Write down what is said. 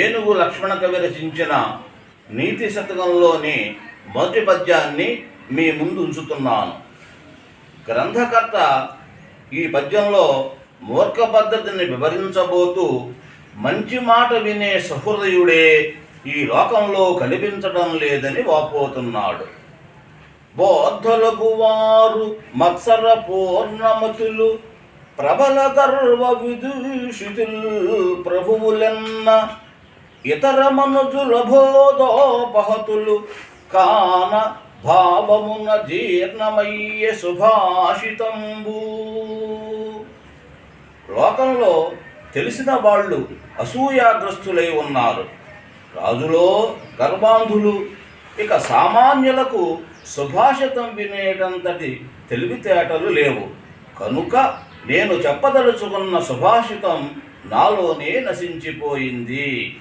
ఏనుగు లక్ష్మణ కవి రచించిన నీతి శతకంలోని మొదటి పద్యాన్ని మీ ముందు ఉంచుతున్నాను. గ్రంథకర్త ఈ పద్యంలో మూర్ఖ పద్ధతిని వివరించబోతూ మంచి మాట వినే సహృదయుడే ఈ లోకంలో కనిపించడం లేదని వాపోతున్నాడు. బోద్ధలకు వారు మత్సర పూర్ణమతులు ప్రబల గర్వ విదూషితులు ప్రభువులెన్న ఇతర మనుజుల బోధోపహతులు కాన భావమున జీర్ణమయ్యే సుభాషితంబు. లోకంలో తెలిసిన వాళ్ళు అసూయాగ్రస్తులై ఉన్నారు. రాజులో గర్భాంధులు ఇక సామాన్యులకు సుభాషితం వినేటంతటి తెలివితేటలు లేవు. కనుక నేను చెప్పదలుచుకున్న సుభాషితం నాలోనే నశించిపోయింది.